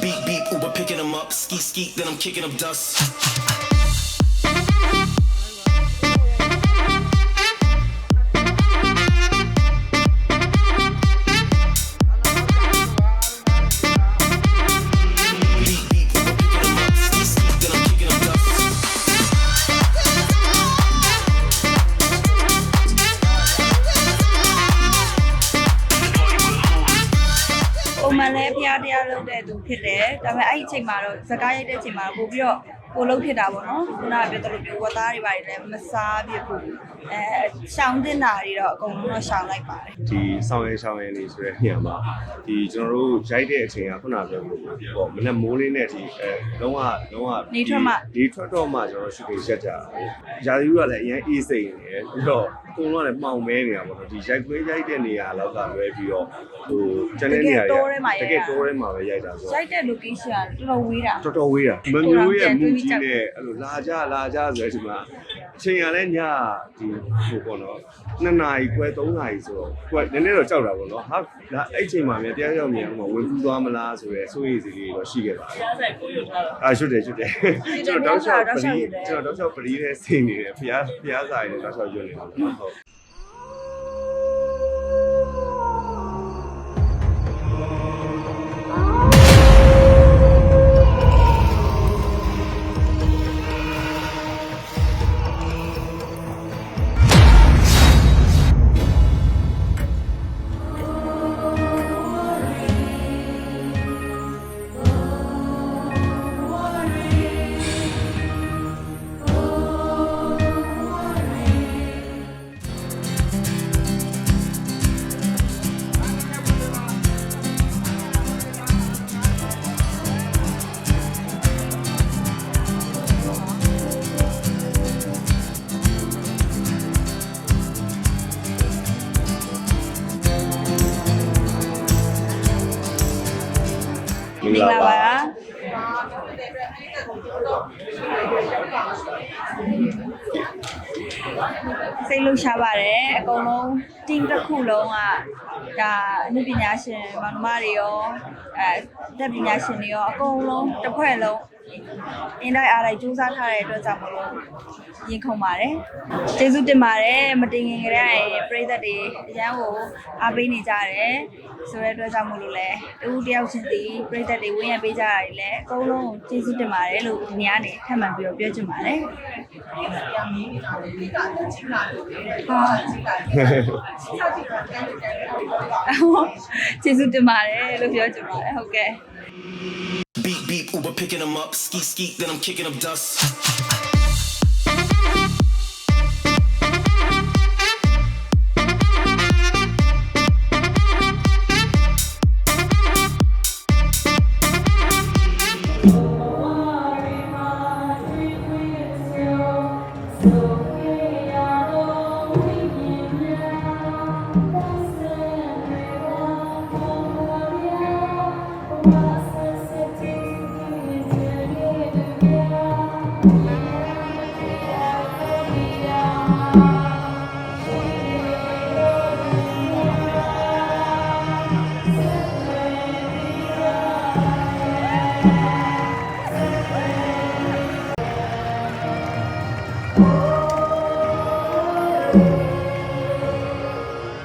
Beep beep, Uber picking them up. Ski ski, then I'm kicking up dust. ပုံမှန်လဲဖျားတရားလုပ်တဲ့သူဖြစ်တယ်ဒါပေမဲ့အဲ့ဒီအချိန်မှာတော့ဇကားရိုက်တဲ့အချိန်မှာပို့ပြီးတော့ကိုလုံးဖြစ်တာပေါ့နော်ခုနကပြောသလိုမျိုးဝတ်သားတွေပါတယ်လည်းမစားပြဘူးအဲရှောင်းတင်တာတွေတော့အကုန်လုံးတော့ရှောင်းလိုက်ပါတယ်ဒီဆောင်ရဲဆောင်ရဲနေဆိုတဲ့နေရာမှာဒီကျွန်တော်တို့ရိုက်တဲ့အချိန်ကခုနပြောလို့ပေါ့မနေ့မိုးလေးနဲ့ဒီအဲလုံးဝလုံးဝဒီထွက်တော့မှကျွန်တော်ရှုပ်ပြီးရက်ကြတာရာသီဥတုကလည်းအရင်အေးစိမ်နေတယ်ပြီးတော့အ ကုန်လုံးကလည်းမှောင်မဲနေတာပေါ့နော်ဒီရိုက်ခွေးရိုက်တဲ့နေရာလောက်ကလွဲပြီးတော့ဟိုကျန်တဲ့နေရာတကယ်တိုးထဲမှာပဲရိုက်တာဆိုရိုက်တဲ့ location ကတော်တော်ဝေးတာတော်တော်ဝေးတာမမျိုးရဲ့မူကြီးနဲ့အဲ့လိုလာကြလာကြဆိုတဲ့ဒီမှာ အချိန်ကလည်းညဒီဟိုပေါ့နော်2နာရီခွဲ3နာရီဆိုတော့ခွဲနည်းနည်းတော့ကြောက်တာပေါ့နော်ဟာဒါအဲ့အချိန်မှာမြန်တရားရောက်မြန်ဟိုဝင်ပူးသွားမလားဆိုတဲ့စိုးရိမ်စီလေးတော့ရှိခဲ့ပါတယ်။ဆိုင်ကိုရထားတာ။အာရှုတယ်ရှုတယ်။ကျွန်တော်တောက်လျှောက်ပရီကျွန်တော်တောက်လျှောက်ပရီနဲ့စိနေတယ်ဖျားဖျားဆိုင်နဲ့တောက်လျှောက်ရွနေတယ်ဟုတ်။ ပ်ရှားပါတယ်အကုန်လုံး team တစ်ခုလုံးကဒါအမှုပညာရှင်မောင်နှမတွေရောအဲတက်ပညာရှင်တွေရောအကုန်လုံးတစ်ဖွဲ့လုံး အင်းတိုင်းအားလိုက်စူးစမ်းထားတဲ့အတွက်ကြောင့်မလို့ရင်ခုန်ပါတယ်ကျေးဇူးတင်ပါတယ်မတင်ငင်ကြတဲ့ပြည်သက်တွေအရန်ကိုအားပေးနေကြတယ်ဆိုတဲ့အတွက်ကြောင့်မလို့လဲတူတယောက်ချင်းစီပြည်သက်တွေဝင်းရပေးကြတာတွေလည်းအကုန်လုံးကျေးဇူးတင်ပါတယ်လို့ဒီနေ့ကနေထပ်မံပြီးတော့ပြောချင်ပါတယ်ဟာကျေးဇူးတင်ပါတယ်လို့ပြောချင်ပါတယ်ဟုတ်ကဲ့ Beep Uber picking them up. Ski ski, then I'm kicking up dust.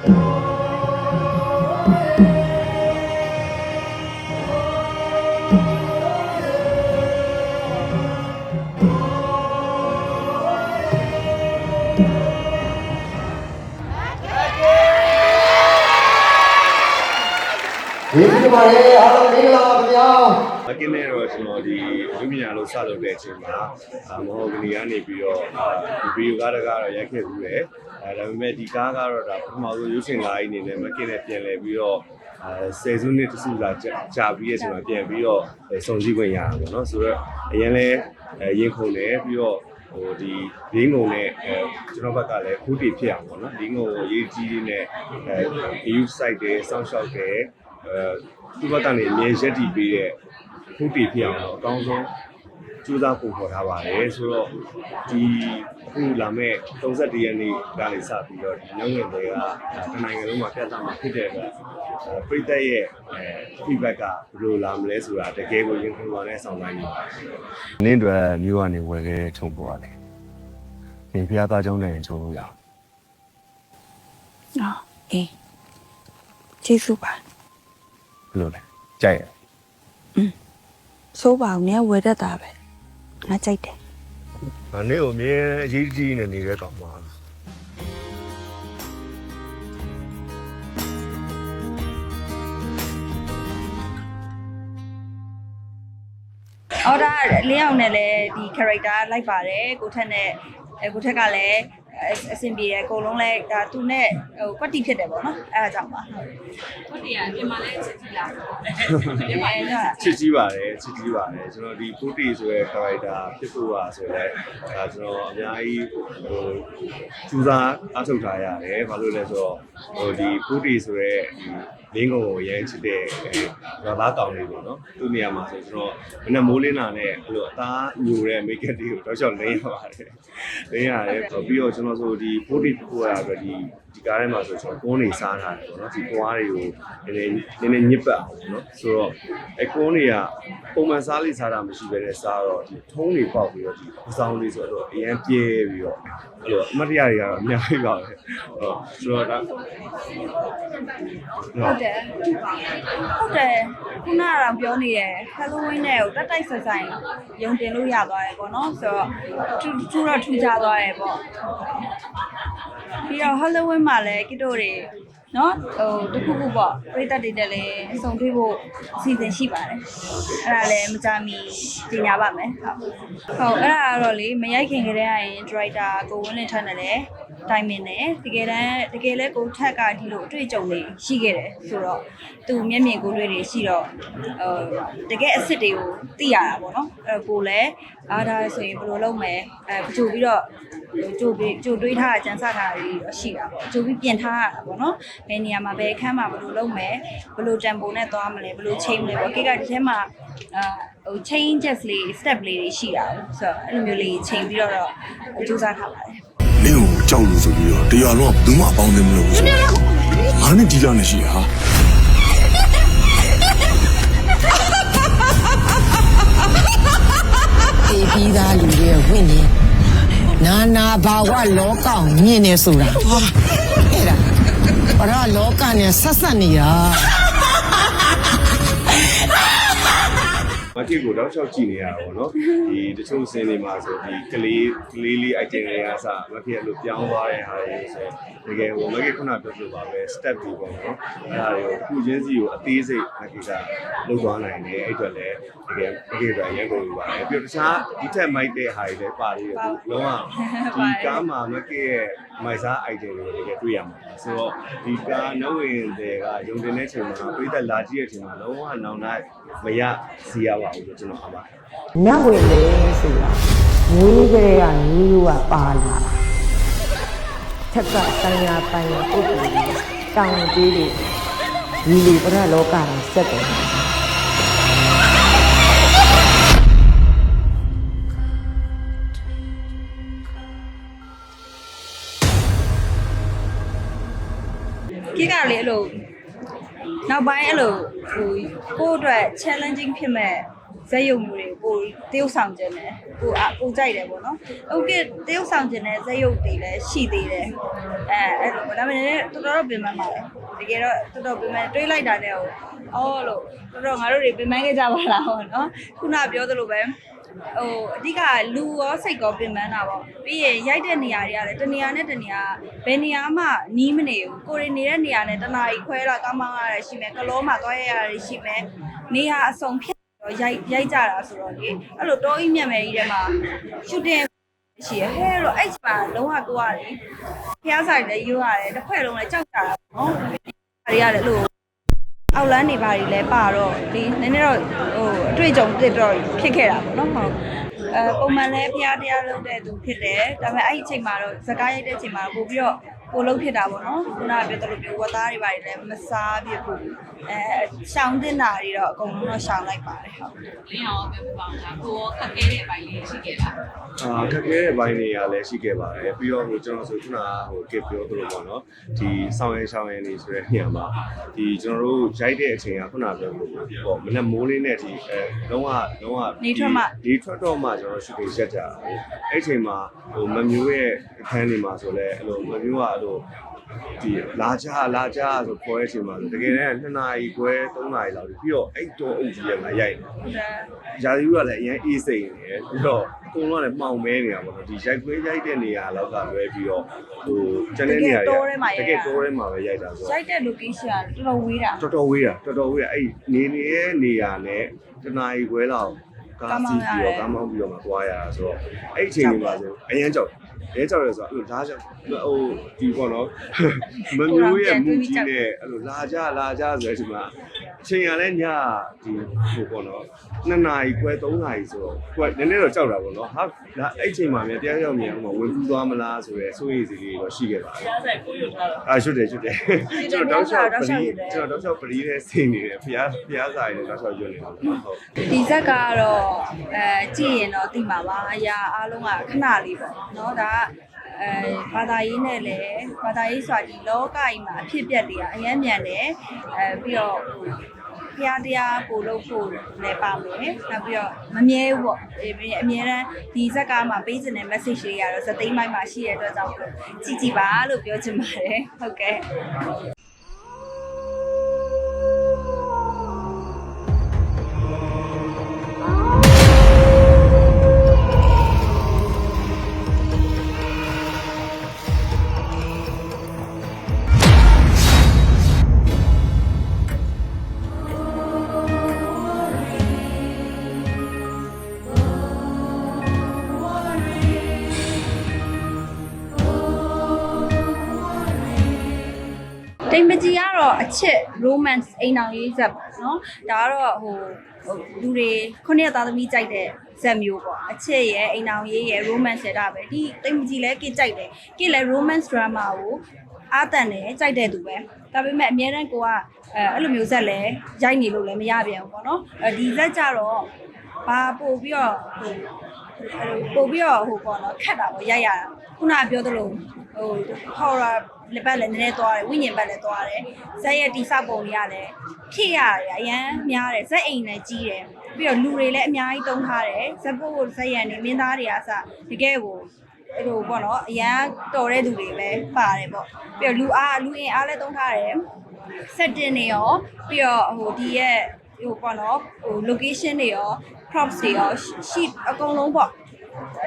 ဒီဒီပါတယ်အားလုံးမင်္ဂလာပါခင်ဗျာမကင်းနဲ့တော့ကျွန်တော်ဒီလူပညာလို့စလုပ်တဲ့အချိန်မှာအာမဟုတ်ကနေကနေပြီးတော့ဒီဗီဒီယိုကားတကားတော့ရိုက်ခဲ့ပြီးတယ် အဲဒါပေမဲ့ဒီကားကတော့ဒါပထမဆုံးရုပ်ရှင်ကားကြီးအနေနဲ့မကင်းနဲ့ပြန်လဲပြီးတော့အဲဆယ်စုနှစ်တစုလာကြာပြီးရဲ့အချိန်မှာပြန်ပြီးတော့စုံစည်းခွင့်ရတာပေါ့နော်ဆိုတော့အရင်လဲရင်ခုန်တယ်ပြီးတော့ဟိုဒီလင်းငုံနဲ့အဲကျွန်တော်ဘက်ကလည်းခုတီဖြစ်အောင်ပေါ့နော်လင်းငုံကိုရေးကြီးလေးနဲ့အဲ view site တွေစောင့်ရှောက်တယ်အဲသူ့ဘက်ကနေအမြဲရက်တည်ပေးတဲ့ခုတီဖြစ်အောင်တော့အကောင်းဆုံး ကြိုးစားပုံဖော်ထားပါတယ်ဆိုတော့ဒီအခုလာမဲ့31ရက်နေ့ကနေစပြီးတော့ဒီညငင်တွေကတနိုင်ငံလုံးမှာပြသမှာဖြစ်တဲ့အတွက်ပြည်သက်ရဲ့အဲ feedback ကဘယ်လိုလာမလဲဆိုတာတကယ်ကိုရင်ခုန်ပါနဲ့ဆောင်တိုင်းနေပါတယ်။နင်းတွေမျိုးကနေဝယ်ခဲ့ထုံပေါ်ရတယ်။ဒီဖျားသားကြောင်းနဲ့ချုံလို့ရအောင်နော်အေးကျေးဇူးပါဘယ်လိုလဲကြိုက်ရဆိုးပါအောင်နည်းဝယ်တတ်တာပဲ ငါကြိုက်တယ်ငါနေ့ကိုအမြဲအရေးကြီးနေနေတဲ့ကောင်ပါအော်ဒါလေးအောင်နဲ့လည်းဒီ character လိုက်ပါတယ်ကိုထက်နဲ့အဲကိုထက်ကလည်း အအဆင်ပြေတယ်အကုန်လုံးလည်းဒါသူနဲ့ဟိုကွက်တီဖြစ်တယ်ပေါ့နော်အဲဒါကြောင့်ပါဟုတ်ဟုတ်တယ်ကပြင်မာလဲချက်ကြည့်လားအဲဒါချစ်ကြီးပါတယ်ချစ်ကြီးပါတယ်ကျွန်တော်ဒီပူတီဆိုတဲ့ character ဖြစ်ဖို့ပါဆိုတော့ဒါကျွန်တော်အများကြီးဟိုစူးစမ်းအားထုတ်ထားရတယ်ဘာလို့လဲဆိုတော့ဟိုဒီပူတီဆိုတဲ့ဒီ လင်းကုန်ကိုရမ်းချစ်တဲ့အဲဘာသာကောင်းလေးပေါ့နော်သူ့နေရာမှာဆိုကျွန်တော်မနေ့မိုးလင်းလာနဲ့ဘလို့အသားညိုတဲ့ make up တွေကိုတော့ချောက်လင်းရပါတယ်လင်းရတယ်ပြီးတော့ကျွန်တော်ဆိုဒီပူတီဖြစ်ဖို့ရအတွက်ဒီ ဒီကားထဲမှာဆိုကျွန်တော်ကုန်းနေစားထားတယ်ပေါ့နော်ဒီသွားတွေကိုနည်းနည်းနည်းနည်းညစ်ပတ်အောင်ပေါ့နော်ဆိုတော့အကုန်းတွေကပုံမှန်စားလေးစားတာမရှိဘဲနဲ့စားတော့ဒီထုံးတွေပေါက်ပြီးတော့ဒီအဆောင်လေးဆိုတော့အရန်ပြဲပြီးတော့အဲ့လိုအမတ်တရတွေကတော့အများကြီးပါပဲဟုတ်ဆိုတော့ဒါဟုတ်တယ်ဟုတ်တယ်ခုနကတော့ပြောနေတယ် Halloween နဲ့ကိုတက်တိုက်ဆက်ဆိုင်ရုံတင်လို့ရသွားတယ်ပေါ့နော်ဆိုတော့ထူးထူးတော့ထူးခြားသွားတယ်ပေါ့ပြီးတော့ Halloween မှာလည်းကိတို့တွေနော်ဟိုတခုခုပေါ့ပြည်သက်တွေတက်လည်းအစုံတွေ့ဖို့အစီအစဉ်ရှိပါတယ်အဲ့ဒါလည်းမကြမီပြင်ညာပါမယ်ဟုတ်ဟုတ်အဲ့ဒါကတော့လေမရိုက်ခင်ကတည်းကရင် director ကိုဝင်းလင်းထက်နဲ့လည်းတိုင်မင်တယ်တကယ်တမ်းတကယ်လဲကိုထက်ကဒီလိုအတွေ့အကြုံတွေရှိခဲ့တယ်ဆိုတော့သူမျက်မြင်ကိုယ်တွေ့တွေရှိတော့ဟိုတကယ်အစ်စ်တွေကိုသိရတာပေါ့နော်အဲ့ကိုလည်းအားဒါဆိုရင်ဘယ်လိုလုပ်မလဲအဲကြိုပြီးတော့ကြိုပြီးကြိုတွေးထားကြံစထားတာတွေရှိတာပေါ့ကြိုပြီးပြင်ထားရတာပေါ့နော်ဘယ်နေရာမှာဘယ်ခန်းမှာဘယ်လိုလုပ်မယ်ဘယ်လိုတန်ဖိုးနဲ့သွားမလဲဘယ်လိုချိန်မလဲပေါ့ကိကဒီထဲမှာအာဟို changes လေး step လေးတွေရှိတာပေါ့ဆိုတော့အဲ့လိုမျိုးလေးချိန်ပြီးတော့တော့ကြိုးစားထားပါတယ်နင့်ကိုကြောက်လို့ဆိုပြီးတော့တရားလုံးကဘူးမအပေါင်းသိမလို့ဆိုတော့ငါနဲ့ဒီလောက်နဲ့ရှိတာ ဟာတေးပြီးသားလူတွေရဲ့ဝိညာဉ်နာနာဘာဝလောကကိုမြင်နေဆိုတာဟာအဲ့ဒါဘာလို့လောကနဲ့ဆက်ဆက်နေတာ မကစ်ကိုတော့ချောက်ကြည့်နေရတာပေါ့နော်ဒီတချို့စင်းတွေမှာဆိုဒီကလေးကလေးလေး item တွေကစမကစ်အဲ့လိုပြောင်းသွားတဲ့ဟာတွေဆိုတကယ်ဟိုမကစ်ခုနပြောပြပါပဲ step တွေပေါ့နော်အဲ့ဒါတွေကိုအခုချင်းစီကိုအသေးစိတ်မကစ်ကလုပ်သွားနိုင်တယ်အဲ့အတွက်လည်းတကယ်မကစ်ပဲအရင်ကုန်ပါတယ်ပြီးတော့တခြားဒီထက်မိုက်တဲ့ဟာတွေလည်းပါသေးတယ်လုံးဝဒီကားမှာမကစ်ရဲ့မိုက်စား item တွေကိုတကယ်တွေ့ရမှာဆိုတော့ဒီကားနှုတ်ဝင်တွေကယုံတင်တဲ့ချိန်မှာပြိသက်လာကြည့်တဲ့ချိန်မှာလုံးဝနောင်နိုင်မရစီရပါဘူးလို့ကျွန်တော်ပြောပါတယ်နတ်ဝင်လေဆိုတာငွေးကလေးကငူးကပါလာတာထက်ကတန်ရာပိုင်ရပုဂ္ဂိုလ်ကြီးတောင်းပေးလို့ဒီလူပရလောကကိုဆက်တယ် ကိကလေအဲ့လိုနောက်ပိုင်းအဲ့လိုဟိုကိုယ့်အတွက် challenging ဖြစ်မဲ့ဇက်ယုံမျိုးတွေကိုတရုပ်ဆောင်ခြင်းနဲ့ကိုအကိုကြိုက်တယ်ပေါ့နော်။ဟုတ်ကဲ့တရုပ်ဆောင်ခြင်းနဲ့ဇက်ယုံတွေလည်းရှိသေးတယ်။အဲအဲ့လိုဒါပေမဲ့တော်တော်ပြင်ပန်းပါလေ။တကယ်တော့တော်တော်ပြင်ပန်းတွေးလိုက်တာနဲ့ဟိုအော်လို့တော်တော်ငါတို့တွေပြင်ပန်းခဲ့ကြပါလားဟောနော်။ခုနပြောသလိုပဲ ဟိုအဓိကလူရောစိတ်ရောပြင်ပန်းတာပေါ့ပြီးရင်ရိုက်တဲ့နေရာတွေကလည်းတနေရာနဲ့တနေရာဘယ်နေရာမှနီးမနေဘူးကိုရီနေတဲ့နေရာနဲ့တနားကြီးခွဲလာကောင်းမောင်းရတယ်ရှိမယ်ကလောမှာသွားရရတယ်ရှိမယ်နေရာအစုံဖြစ်တော့ရိုက်ရိုက်ကြတာဆိုတော့လေအဲ့လိုတောကြီးမြတ်မယ်ကြီးထဲမှာရှူတင်ရှိရဟဲ့လို့အဲ့မှာလုံးဝကိုရတယ်ဖျားဆိုင်လည်းယူရတယ်တစ်ခွက်လုံးလည်းကြောက်ကြတာပေါ့နော်ဒါတွေကလည်းအဲ့လို အောက်လန်းနေပါတွေလည်းပါတော့ဒီနည်းနည်းတော့ဟိုအတွေ့အကြုံတစ်တော့ဖြစ်ခဲ့တာပေါ့နော်ဟုတ်အဲပုံမှန်လဲဖျားတရားလုပ်တဲ့သူဖြစ်တယ်ဒါပေမဲ့အဲ့ဒီအချိန်မှာတော့ဇကားရိုက်တဲ့အချိန်မှာပို့ပြီးတော့ ကိုလုံးဖြစ်တာပေါ့နော်ခုနကပြောသလိုမျိုးဝတ်သားတွေပါတယ်လည်းမစားပြဘူးအဲရှောင်းတင်တာတွေတော့အကုန်လုံးတော့ရှောင်းလိုက်ပါတယ်ဟုတ်လင်းအောင်ပြောပြပါဦးလားကိုရောခက်ခဲတဲ့အပိုင်းလေးရှိခဲ့တာအာခက်ခဲတဲ့ဘိုင်းတွေကလည်းရှိခဲ့ပါတယ်ပြီးတော့ဟိုကျွန်တော်ဆိုခုနကဟိုကပြောသလိုပေါ့နော်ဒီဆောင်းရဲရှောင်းရဲနေဆိုတဲ့နေရာမှာဒီကျွန်တော်တို့ရိုက်တဲ့အချိန်ကခုနကပြောလို့ပေါ့မနေ့မိုးလေးနဲ့ဒီအဲလုံးဝလုံးဝနေထွက်တော့မှကျွန်တော်ရှုပ်ပြီးရက်ကြတာအဲ့အချိန်မှာဟိုမမျိုးရဲ့အခန်းတွေမှာဆိုလဲအဲ့လိုမမျိုးကအဲ့လိုဒီလာကြလာကြဆိုခေါ်တဲ့အချိန်မှာဆိုတကယ်တမ်း2နာရီခွဲ3နာရီလောက်ပြီးတော့အဲ့တော့အုပ်ကြီးရငါရိုက်တယ်ဟုတ်တယ်ရာသီဥတုကလည်းအရင်အေးစိမ်နေတယ်ပြီးတော့အကုန်လုံးကလည်းမှောင်မဲနေတာပေါ့နော်ဒီရိုက်ခွေးရိုက်တဲ့နေရာလောက်ကလွဲပြီးတော့ဟိုကျန်တဲ့နေရာတွေတကယ်တိုးထဲမှာပဲရိုက်တာဆိုရိုက်တဲ့ location ကတော်တော်ဝေးတာတော်တော်ဝေးတာတော်တော်ဝေးတာအဲ့နေနေရဲ့နေရာနဲ့တနာရီခွဲလောက်ကားစီးပြီးတော့ကားမောင်းပြီးတော့မှသွားရတာဆိုတော့အဲ့အချိန်တွေမှာဆိုအရင်ကြောက် ရဲကြောက်ရဲဆိုတော့အဲ့လိုဒါကြောင့်ဟိုဒီပေါ့နော်မမျိုးရဲ့မူကြီးနဲ့အဲ့လိုလာကြလာကြဆိုတဲ့အချိန်မှာအချိန်ရလဲညဒီဟိုပေါ့နော်2နာရီခွဲ3နာရီဆိုတော့ကိုယ်နည်းနည်းတော့ကြောက်တာပေါ့နော်ဟာဒါအဲ့အချိန်မှာမြန်တရားရောက်မြန်ဟိုဝင်ပူးသွားမလားဆိုရဲစိုးရိမ်စီလေးတော့ရှိခဲ့ပါတယ်တရားဆိုင်ကိုယူထားတာအာရှုပ်တယ်ရှုပ်တယ်ကျွန်တော်တောက်လျှောက်ပရီကျွန်တော်တောက်လျှောက်ပရီနဲ့စိတ်နေတယ်ဖျားဖျားစာရည်နဲ့တောက်လျှောက်ရွတ်နေတာပေါ့ဟုတ်ဒီဇက်ကတော့အဲကြည့်ရင်တော့သိမှာပါအရာအားလုံးကခဏလေးပေါ့နော်ဒါကအဲဘာသာရေးနဲ့လည်းဘာသာရေးဆိုတာဒီလောကကြီးမှာအဖြစ်အပျက်တွေကအများမြန်တယ်အဲပြီးတော့ဖျားတရားပို့လို့ဖို့လည်းပါမယ်နောက်ပြီးတော့မမြဲဘူးပေါ့အဲပြီးအများရန်ဒီဇက်ကားမှာပေးခြင်းတဲ့ message တွေကတော့စသိမ်းပိုင်းမှာရှိတဲ့အတွက်ကြောင့်ကြည့်ကြည့်ပါလို့ပြောချင်ပါတယ်ဟုတ်ကဲ့ တိမ်ပကြီးကတော့အချစ် romance အိမ်အောင်ရေးဇက်ပေါ့နော်ဒါကတော့ဟိုဟိုလူတွေခုနှစ်သားသမီးကြိုက်တဲ့ဇက်မျိုးပေါ့အချစ်ရဲ့အိမ်အောင်ရေးရဲ့ romance ရဲ့ဒါပဲဒီတိမ်ပကြီးလည်းကိကြိုက်တယ်ကိလည်း romance drama ကိုအားတန်တယ်ကြိုက်တဲ့သူပဲဒါပေမဲ့အများတန်းကိုကအဲအဲ့လိုမျိုးဇက်လည်းရိုက်နေလို့လည်းမရပြန်ဘူးပေါ့နော်အဲဒီဇက်ကြတော့ဘာပို့ပြီးတော့ဟိုအဲ့လိုပို့ပြီးတော့ဟိုပေါ့နော်ခတ်တာပေါ့ရိုက်ရတာခုနကပြောသလိုဟို horror လက်ပတ်လည်းနည်းနည်းသွားတယ်ဝိညာဉ်ဘက်လည်းသွားတယ်ဇက်ရဲ့တိစပုံတွေကလည်းဖြစ်ရတယ်အရန်များတယ်ဇက်အိမ်လည်းကြီးတယ်ပြီးတော့လူတွေလည်းအများကြီးတုံးထားတယ်ဇက်ပို့ဇက်ရံနေမင်းသားတွေကစတကယ်ကိုအဲ့လိုပေါ့နော်အရန်တော်တဲ့သူတွေပဲပါတယ်ပေါ့ပြီးတော့လူအားလူအင်အားလည်းတုံးထားတယ် setting တွေရောပြီးတော့ဟိုဒီရဲ့ဟိုပေါ့နော်ဟို location တွေရော props တွေရော sheet အကုန်လုံးပေါ့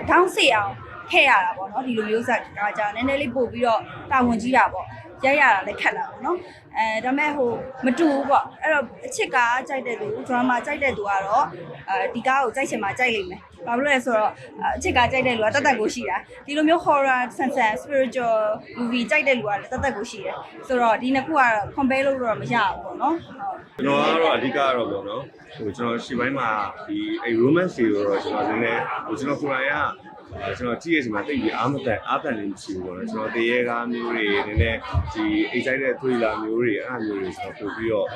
တောင်းစီအောင် ခဲ့ရတာပေါ့နော်ဒီလိုမျိုးဇက်ကကြာနည်းနည်းလေးပို့ပြီးတော့တာဝန်ကြီးတာပေါ့ရိုက်ရတာလည်းခက်လာပေါ့နော်အဲဒါမဲ့ဟိုမတူဘူးပေါ့အဲ့တော့အချစ်ကားကြိုက်တဲ့သူ drama ကြိုက်တဲ့သူကတော့အဲဒီကားကိုကြိုက်ချင်မှကြိုက်လိမ့်မယ်ဘာလို့လဲဆိုတော့အချစ်ကားကြိုက်တဲ့လူကတတ်တတ်ကိုရှိတာဒီလိုမျိုး horror ဆန်ဆန် spiritual movie ကြိုက်တဲ့လူကလည်းတတ်တတ်ကိုရှိတယ်ဆိုတော့ဒီနှစ်ခုကတော့ compare လုပ်လို့တော့မရဘူးပေါ့နော်ဟုတ်ကျွန်တော်ကတော့အဓိကကတော့ပေါ့နော်ဟိုကျွန်တော်ရှေ့ပိုင်းမှာဒီအဲ romance တွေတော့ကျွန်တော်နည်းနည်းဟိုကျွန်တော်ကိုယ်တိုင်ကအဲ ကျွန်တော်ကြည့်ရချိန်မှာတိတ်ပြီးအားမတန်အားတန်နေမရှိဘူးပေါ့နော်ကျွန်တော်တရေကားမျိုးတွေနည်းနည်းဒီ excited thriller မျိုးတွေအဲ့အမျိုးတွေဆိုတော့ပို့ပြီးတော့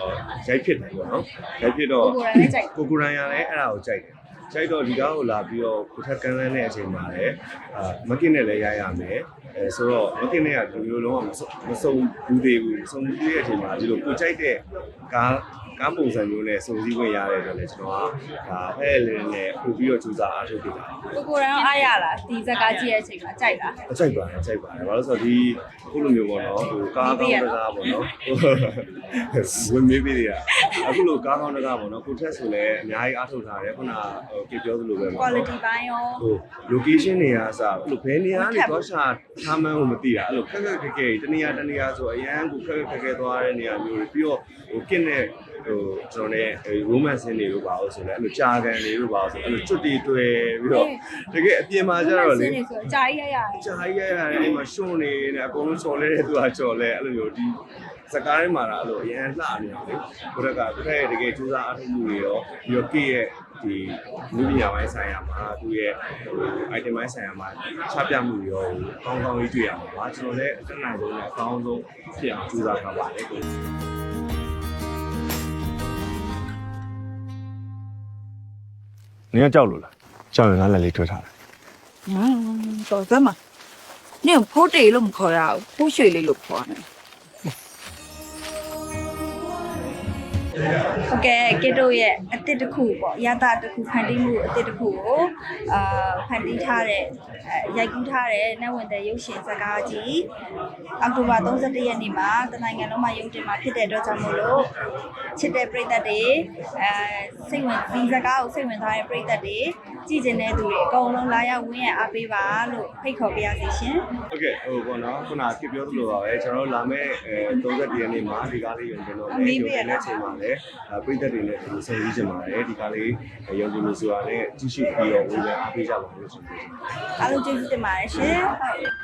ရိုက်ဖြစ်တယ်ပေါ့နော်ရိုက်ဖြစ်တော့ကိုကိုယ်တိုင်လည်းကြိုက်ကိုကိုရန်ရလည်းအဲ့ဒါကိုကြိုက်တယ်ကြိုက်တော့ဒီကားကိုလာပြီးတော့ကိုထက်ကန်းလန်းတဲ့အချိန်မှာလည်းအာမကင်နဲ့လည်းရရမယ်အဲဆိုတော့မကင်နဲ့ကဒီလိုလုံးဝမစုံမစုံဘူးသေးဘူးမစုံဘူးသေးတဲ့အချိန်မှာဒီလိုကိုကြိုက်တဲ့ကား ကားပုံစံမျိုးနဲ့စုံစည်းခွင့်ရတဲ့အတွက်လည်းကျွန်တော်ကဒါဖဲ့လေးနဲ့ပို့ပြီးတော့ကြိုးစားအားထုတ်ပြတာကိုကိုယ်တိုင်အားရလားဒီဇက်ကကြည့်ရဲ့အချိန်မှာကြိုက်လားအကြိုက်ပါတယ်အကြိုက်ပါတယ်ဘာလို့ဆိုတော့ဒီအခုလိုမျိုးပေါ့နော်ဟိုကားကောင်းတကားပေါ့နော်ဝင်မေးပေးရအခုလိုကားကောင်းတကားပေါ့နော်ကိုထက်ဆိုလည်းအများကြီးအားထုတ်ထားတယ်ခုနဟိုကြပြောသလိုပဲပေါ့နော် quality ဘိုင်းရောဟို location တွေကစအဲ့လိုဘယ်နေရာကနေသွားရှာထားမှန်းကိုမသိတာအဲ့လိုခက်ခက်ခဲခဲတနေရာတနေရာဆိုအရန်ကိုခက်ခက်ခဲခဲသွားတဲ့နေရာမျိုးတွေပြီးတော့ဟိုကင့်တဲ့ ဟိုကျွန်တော်နဲ့ romance တွေလို့ပါလို့ဆိုလဲအဲ့လိုကြာကန်တွေလို့ပါလို့ဆိုအဲ့လိုကျွတ်တီတွေ့ပြီးတော့တကယ်အပြင်မှာကျတော့လေဆိုအကြာကြီးရရတယ်ကြာကြီးရရတယ်အဲ့မှာရှုံးနေနေအကုန်လုံးချော်လဲတဲ့သူကချော်လဲအဲ့လိုမျိုးဒီစကားထဲမှာတော့အဲ့လိုအရန်လှနေအောင်လေကိုရကသူကတကယ်စူးစမ်းအားထုတ်မှုတွေရောပြီးတော့ကေရဲ့ဒီလူပညာပိုင်းဆိုင်ရာမှာသူ့ရဲ့ဟို item ပိုင်းဆိုင်ရာမှာချပြမှုရောကောင်းကောင်းလေးတွေ့ရမှာပါကျွန်တော်လည်းအတက်နိုင်ဆုံးနဲ့အကောင်းဆုံးဖြစ်အောင်ကြိုးစားထားပါတယ် နင်ကကြောက်လို့လားကြောက်ရင်ငါလက်လေးထွက်ထားတယ်ဟမ်တော်စမ်းမနင်ဖိုးတေလို့မခေါ်ရဘူးဖိုးရွှေလေးလို့ခေါ်တယ် ဟုတ်ကဲ့ကစ်တို့ရဲ့အတစ်တစ်ခုပေါ့ရတာတစ်ခုဖန်တီးမှုအတစ်တစ်ခုကိုအာဖန်တီးထားတဲ့ရိုက်ကူးထားတဲ့နိုင်ဝင်တဲ့ရုပ်ရှင်ဇာတ်ကားကြီးအောက်တိုဘာ31ရက်နေ့မှာတနိုင်ငံလုံးမှာရုပ်တင်မှာဖြစ်တဲ့အတွက်ကြောင့်မို့လို့ချစ်တဲ့ပရိသတ်တွေအဲစိတ်ဝင်ဒီဇာတ်ကားကိုစိတ်ဝင်စားတဲ့ပရိသတ်တွေကြည့်ကျင်တဲ့သူတွေအကုန်လုံးလာရောက်ဝင်းရအားပေးပါလို့ဖိတ်ခေါ်ပါရစေရှင်ဟုတ်ကဲ့ဟိုပေါ့နော်ခုနကပြောသလိုပါပဲကျွန်တော်တို့လာမယ့်31ရက်နေ့မှာဒီကားလေးရုံတင်လို့လည်းရုံတင်တဲ့အချိန်မှာလည်းပြည်သက်တွေနဲ့ဒီလိုဆောင်ရွက်ကြပါတယ်ဒီကားလေးရုံတင်လို့ဆိုတာလည်းကြည့်ရှုပြီးတော့ဝေဖန်အားပေးကြပါလို့ဆိုပြီးအားလုံးကျေးဇူးတင်ပါတယ်ရှင်ဟုတ်